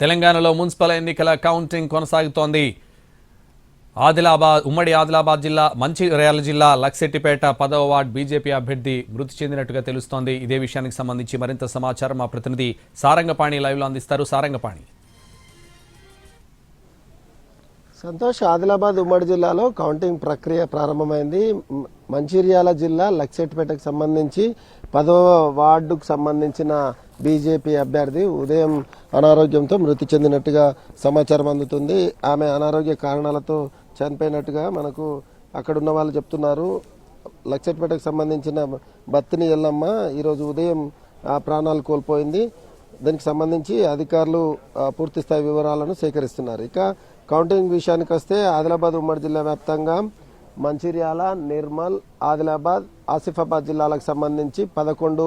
తెలంగాణలో మున్సిపల్ ఎన్నికల కౌంటింగ్ కొనసాగుతోంది. ఆదిలాబాద్ ఉమ్మడి ఆదిలాబాద్ జిల్లా మంచిర్యాల జిల్లా లక్సెట్టిపేట పదవ వార్డ్ బీజేపీ అభ్యర్థి మృతి చెందినట్టుగా తెలుస్తోంది. ఇదే విషయానికి సంబంధించి మరింత సమాచారం మా ప్రతినిధి సారంగపాణి లైవ్లో అందిస్తారు. సారంగపాణి. సంతోష్ ఆదిలాబాద్ ఉమ్మడి జిల్లాలో కౌంటింగ్ ప్రక్రియ ప్రారంభమైంది. మంచిర్యాల జిల్లా లక్సెట్పేటకు సంబంధించి పదవ వార్డుకు సంబంధించిన బీజేపీ అభ్యర్థి ఉదయం అనారోగ్యంతో మృతి చెందినట్టుగా సమాచారం అందుతుంది. ఆమె అనారోగ్య కారణాలతో చనిపోయినట్టుగా మనకు అక్కడ ఉన్న వాళ్ళు చెప్తున్నారు. లక్షపేటకు సంబంధించిన బత్తిని ఎల్లమ్మ ఈరోజు ఉదయం ఆ, ప్రాణాలు కోల్పోయింది. దానికి సంబంధించి అధికారులు పూర్తి స్థాయి వివరాలను సేకరిస్తున్నారు. ఇక కౌంటింగ్ విషయానికి వస్తే ఆదిలాబాద్ ఉమ్మడి జిల్లా వ్యాప్తంగా మంచిర్యాల నిర్మల్ ఆదిలాబాద్ ఆసిఫాబాద్ జిల్లాలకు సంబంధించి పదకొండు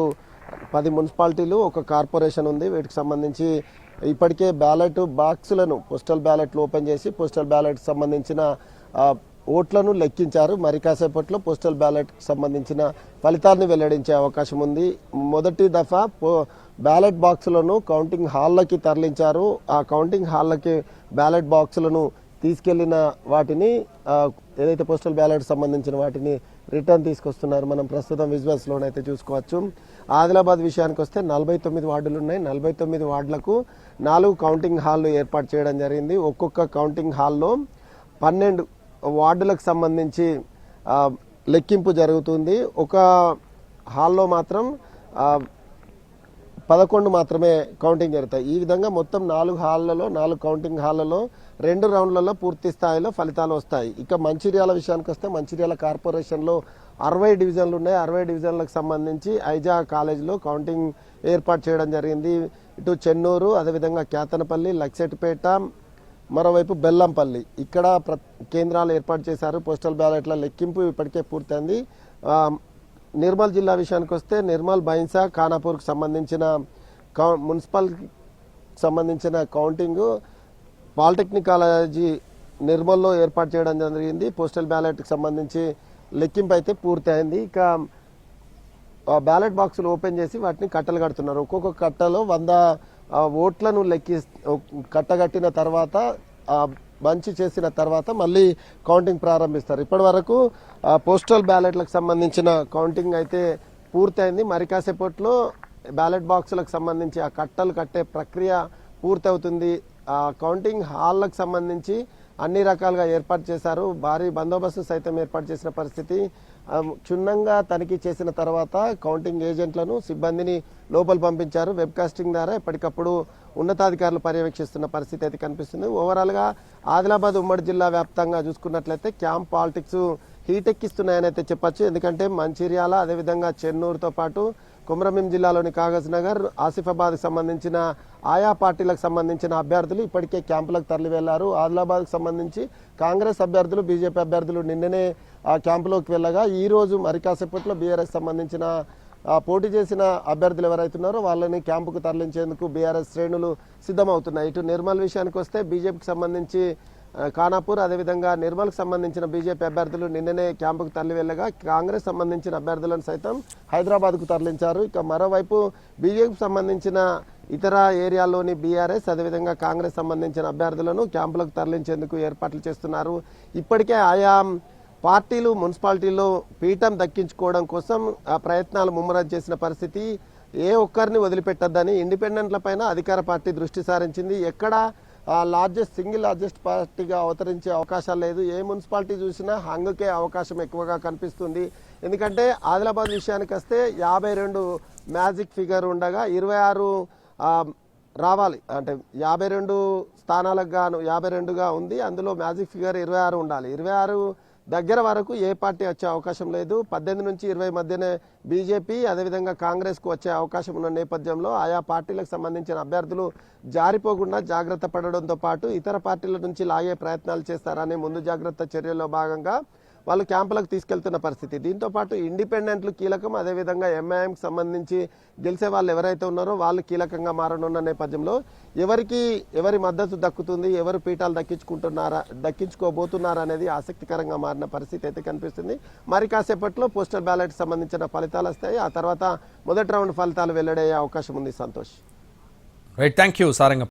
పది మున్సిపాలిటీలు ఒక కార్పొరేషన్ ఉంది. వీటికి సంబంధించి ఇప్పటికే బ్యాలెట్ బాక్సులను పోస్టల్ బ్యాలెట్లు ఓపెన్ చేసి పోస్టల్ బ్యాలెట్ సంబంధించిన ఓట్లను లెక్కించారు. మరి కాసేపట్లో పోస్టల్ బ్యాలెట్ సంబంధించిన ఫలితాన్ని వెల్లడించే అవకాశం ఉంది. మొదటి దఫా పో బ్యాలెట్ బాక్సులను కౌంటింగ్ హాల్లకి తరలించారు. ఆ కౌంటింగ్ హాల్లకి బ్యాలెట్ బాక్సులను తీసుకెళ్ళిన వాటిని ఏదైతే పోస్టల్ బ్యాలెట్ సంబంధించిన వాటిని రిటర్న్ తీసుకొస్తున్నారు మనం ప్రస్తుతం విజువల్స్లోనైతే చూసుకోవచ్చు. ఆదిలాబాద్ విషయానికి వస్తే నలభై తొమ్మిది వార్డులు ఉన్నాయి నలభై తొమ్మిది వార్డులకు నాలుగు కౌంటింగ్ హాల్లు ఏర్పాటు చేయడం జరిగింది. ఒక్కొక్క కౌంటింగ్ హాల్లో పన్నెండు వార్డులకు సంబంధించి లెక్కింపు జరుగుతుంది. ఒక హాల్లో మాత్రం పదకొండు మాత్రమే కౌంటింగ్ జరుగుతాయి. ఈ విధంగా మొత్తం నాలుగు హాళ్ళలో నాలుగు కౌంటింగ్ హాళ్ళలో రెండు రౌండ్లలో పూర్తి స్థాయిలో ఫలితాలు వస్తాయి. ఇక మంచిర్యాల విషయానికి వస్తే మంచిర్యాల కార్పొరేషన్లో అరవై డివిజన్లు ఉన్నాయి. అరవై డివిజన్లకు సంబంధించి ఐజా కాలేజీలో కౌంటింగ్ ఏర్పాటు చేయడం జరిగింది. ఇటు చెన్నూరు అదేవిధంగా కేతనపల్లి లక్సెట్పేట మరోవైపు బెల్లంపల్లి. ఇక్కడ ప్ర కేంద్రాలు ఏర్పాటు చేశారు. పోస్టల్ బ్యాలెట్ల లెక్కింపు ఇప్పటికే పూర్తయింది. నిర్మల్ జిల్లా విషయానికి వస్తే నిర్మల్ బైన్సా ఖానాపూర్కి సంబంధించిన కౌ మున్సిపల్ సంబంధించిన కౌంటింగ్ పాలిటెక్నిక్ కాలేజీ నిర్మల్లో ఏర్పాటు చేయడం జరిగింది. పోస్టల్ బ్యాలెట్కి సంబంధించి లెక్కింపు అయితే పూర్తయింది. ఇక ఆ బ్యాలెట్ బాక్సులు ఓపెన్ చేసి వాటిని కట్టలు కడుతున్నారు. ఒక్కొక్క కట్టలో వంద ఓట్లను లెక్కి కట్టగట్టిన తర్వాత బంచి చేసిన తర్వాత మళ్ళీ కౌంటింగ్ ప్రారంభిస్తారు. ఇప్పటి వరకు పోస్టల్ బ్యాలెట్లకు సంబంధించిన కౌంటింగ్ అయితే పూర్తయింది. మరి కాసేపట్లో బ్యాలెట్ బాక్సులకు సంబంధించి ఆ కట్టలు కట్టే ప్రక్రియ పూర్తవుతుంది. ఆ కౌంటింగ్ హాల్లకు సంబంధించి అన్ని రకాలుగా ఏర్పాటు చేశారు. భారీ బందోబస్తు సైతం ఏర్పాటు చేసిన పరిస్థితి. క్షుణ్ణంగా తనిఖీ చేసిన తర్వాత కౌంటింగ్ ఏజెంట్లను సిబ్బందిని లోపల పంపించారు. వెబ్ కాస్టింగ్ ద్వారా ఎప్పటికప్పుడు ఉన్నతాధికారులు పర్యవేక్షిస్తున్న పరిస్థితి అయితే కనిపిస్తుంది. ఓవరాల్గా ఆదిలాబాద్ ఉమ్మడి జిల్లా వ్యాప్తంగా చూసుకున్నట్లయితే క్యాంప్ పాలిటిక్స్ హీటెక్కిస్తున్నాయని అయితే చెప్పచ్చు. ఎందుకంటే మంచిర్యాల అదేవిధంగా చెన్నూరుతో పాటు కుమ్రమీం జిల్లాలోని కాగజ్ నగర్ ఆసిఫాబాద్కి సంబంధించిన ఆయా పార్టీలకు సంబంధించిన అభ్యర్థులు ఇప్పటికే క్యాంపులకు తరలి వెళ్ళారు ఆదిలాబాద్కు సంబంధించి కాంగ్రెస్ అభ్యర్థులు బీజేపీ అభ్యర్థులు నిన్ననే ఆ క్యాంపులోకి వెళ్ళగా ఈ రోజు మరి కాసేపట్లో బీఆర్ఎస్ సంబంధించిన పోటీ చేసిన అభ్యర్థులు ఎవరైతే ఉన్నారో వాళ్ళని క్యాంపుకు తరలించేందుకు బీఆర్ఎస్ శ్రేణులు సిద్ధమవుతున్నాయి. ఇటు నిర్మల్ విషయానికి వస్తే బీజేపీకి సంబంధించి ఖానాపూర్ అదేవిధంగా నిర్మల్కి సంబంధించిన బీజేపీ అభ్యర్థులు నిన్ననే క్యాంపుకు తరలి వెళ్ళగా కాంగ్రెస్ సంబంధించిన అభ్యర్థులను సైతం హైదరాబాద్కు తరలించారు. ఇక మరోవైపు బీజేపీకి సంబంధించిన ఇతర ఏరియాల్లోని బీఆర్ఎస్ అదేవిధంగా కాంగ్రెస్ సంబంధించిన అభ్యర్థులను క్యాంపులకు తరలించేందుకు ఏర్పాట్లు చేస్తున్నారు. ఇప్పటికే ఆయా పార్టీలు మున్సిపాలిటీలో పీఠం దక్కించుకోవడం కోసం ఆ ప్రయత్నాలు ముమ్మరం చేసిన పరిస్థితి ఏ ఒక్కరిని వదిలిపెట్టద్దని ఇండిపెండెంట్ల పైన అధికార పార్టీ దృష్టి సారించింది. ఎక్కడ లార్జెస్ట్ సింగిల్ లార్జెస్ట్ పార్టీగా అవతరించే అవకాశాలు లేదు. ఏ మున్సిపాలిటీ చూసినా హంగుకే అవకాశం ఎక్కువగా కనిపిస్తుంది. ఎందుకంటే ఆదిలాబాద్ విషయానికి వస్తే యాభై రెండు మ్యాజిక్ ఫిగర్ ఉండగా ఇరవై ఆరు రావాలి. అంటే యాభై రెండు స్థానాలకు గాను యాభై రెండుగా ఉంది. అందులో మ్యాజిక్ ఫిగర్ ఇరవై ఆరు ఉండాలి. ఇరవై ఆరు దగ్గర వరకు ఏ పార్టీ వచ్చే అవకాశం లేదు. పద్దెనిమిది నుంచి ఇరవై మధ్యనే బీజేపీ అదేవిధంగా కాంగ్రెస్కు వచ్చే అవకాశం ఉన్న నేపథ్యంలో ఆయా పార్టీలకు సంబంధించిన అభ్యర్థులు జారిపోకుండా జాగ్రత్త పడడంతో పాటు ఇతర పార్టీల నుంచి లాగే ప్రయత్నాలు చేస్తారనే ముందు జాగ్రత్త చర్యల్లో భాగంగా వాళ్ళు క్యాంపులకు తీసుకెళ్తున్న పరిస్థితి. దీంతో పాటు ఇండిపెండెంట్లు కీలకం. అదేవిధంగా ఎంఐఎంకి సంబంధించి గెలిచే వాళ్ళు ఎవరైతే ఉన్నారో వాళ్ళు కీలకంగా మారనున్న నేపథ్యంలో ఎవరికి ఎవరి మద్దతు దక్కుతుంది ఎవరు పీఠాలు దక్కించుకుంటున్నారా దక్కించుకోబోతున్నారా అనేది ఆసక్తికరంగా మారిన పరిస్థితి అయితే కనిపిస్తుంది. మరి కాసేపట్లో పోస్టల్ బ్యాలెట్ సంబంధించిన ఫలితాలు వస్తాయి. ఆ తర్వాత మొదటి రౌండ్ ఫలితాలు వెల్లడయ్యే అవకాశం ఉంది. Santosh. Right thank you Saranga.